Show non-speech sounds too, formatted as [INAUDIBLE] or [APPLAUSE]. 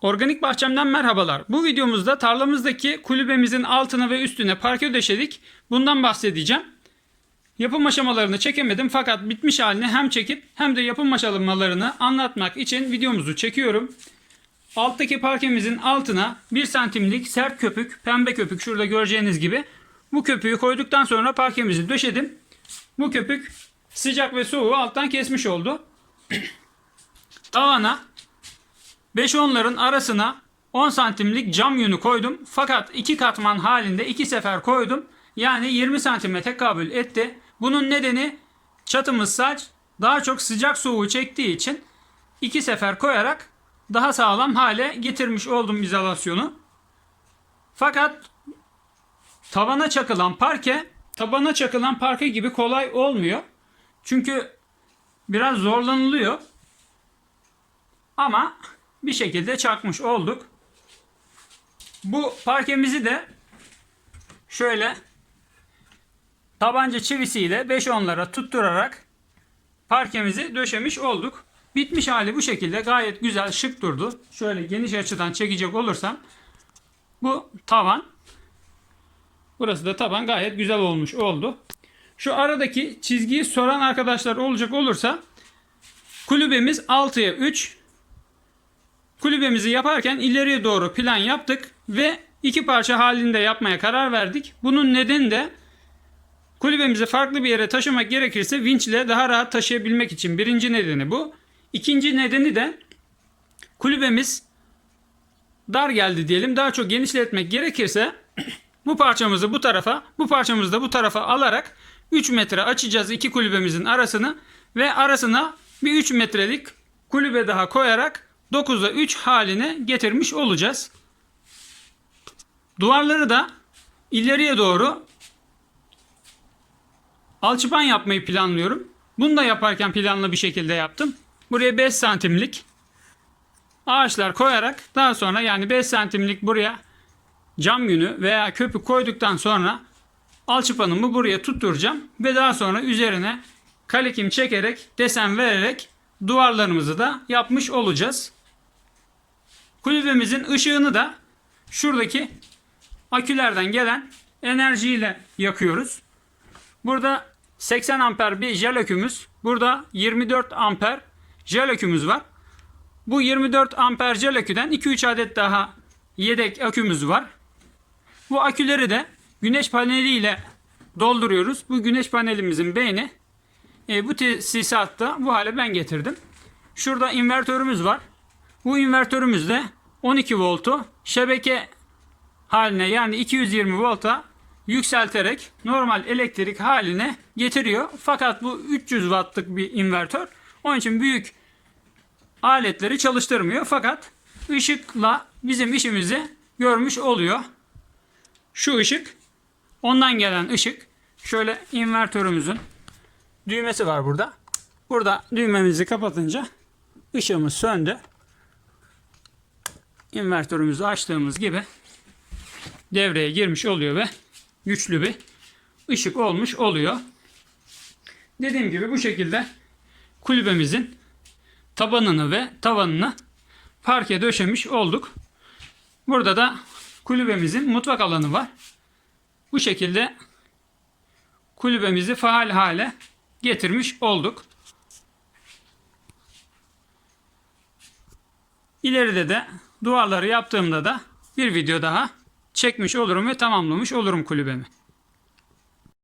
Organik bahçemden merhabalar. Bu videomuzda tarlamızdaki kulübemizin altına ve üstüne parke döşedik. Bundan bahsedeceğim. Yapım aşamalarını çekemedim fakat bitmiş halini hem çekip hem de yapım aşamalarını anlatmak için videomuzu çekiyorum. Alttaki parkemizin altına 1 santimlik sert köpük, pembe köpük şurada göreceğiniz gibi. Bu köpüğü koyduktan sonra parkemizi döşedim. Bu köpük sıcak ve soğuğu alttan kesmiş oldu. [CLEARS THROAT] Tavana 5-10'ların arasına 10 santimlik cam yünü koydum. Fakat iki katman halinde iki sefer koydum. Yani 20 santime tekabül etti. Bunun nedeni çatımız saç daha çok sıcak soğuğu çektiği için iki sefer koyarak daha sağlam hale getirmiş oldum izolasyonu. Fakat tavana çakılan parke tabana çakılan parke gibi kolay olmuyor. Çünkü biraz zorlanılıyor. Ama bir şekilde çakmış olduk. Bu parkemizi de şöyle tabanca çivisiyle 5-10'lara tutturarak parkemizi döşemiş olduk. Bitmiş hali bu şekilde gayet güzel şık durdu. Şöyle geniş açıdan çekecek olursam bu tavan. Burası da taban gayet güzel olmuş oldu. Şu aradaki çizgiyi soran arkadaşlar olacak olursa kulübemiz 6'ya 3 Kulübemizi yaparken ileriye doğru plan yaptık ve iki parça halinde yapmaya karar verdik. Bunun nedeni de kulübemizi farklı bir yere taşımak gerekirse vinçle daha rahat taşıyabilmek için. Birinci nedeni bu. İkinci nedeni de kulübemiz dar geldi diyelim. Daha çok genişletmek gerekirse [CLEARS THROAT] bu parçamızı bu tarafa, bu parçamızı da bu tarafa alarak 3 metre açacağız iki kulübemizin arasını ve arasına bir 3 metrelik kulübe daha koyarak 9'a 3 haline getirmiş olacağız. Duvarları da ileriye doğru alçıpan yapmayı planlıyorum. Bunu da yaparken planlı bir şekilde yaptım. Buraya 5 santimlik ağaçlar koyarak daha sonra yani 5 santimlik buraya cam yünü veya köpük koyduktan sonra alçıpanımı buraya tutturacağım ve daha sonra üzerine kalekim çekerek desen vererek duvarlarımızı da yapmış olacağız. Kulübemizin ışığını da şuradaki akülerden gelen enerjiyle yakıyoruz. Burada 80 amper bir jel akümüz. Burada 24 amper jel akümüz var. Bu 24 amper jel aküden 2-3 adet daha yedek akümüz var. Bu aküleri de güneş paneliyle dolduruyoruz. Bu güneş panelimizin beyni e, bu tesisatta bu hale ben getirdim. Şurada invertörümüz var. Bu invertörümüz 12 voltu şebeke haline yani 220 volta yükselterek normal elektrik haline getiriyor. Fakat bu 300 wattlık bir invertör. Onun için büyük aletleri çalıştırmıyor. Fakat ışıkla bizim işimizi görmüş oluyor. Şu ışık ondan gelen ışık. Şöyle invertörümüzün düğmesi var burada. Burada düğmemizi kapatınca ışığımız söndü. İnvertörümüzü açtığımız gibi devreye girmiş oluyor ve güçlü bir ışık olmuş oluyor. Dediğim gibi bu şekilde kulübemizin tabanını ve tavanını parke döşemiş olduk. Burada da kulübemizin mutfak alanı var. Bu şekilde kulübemizi faal hale getirmiş olduk. İleride de duvarları yaptığımda da bir video daha çekmiş olurum ve tamamlamış olurum kulübemi.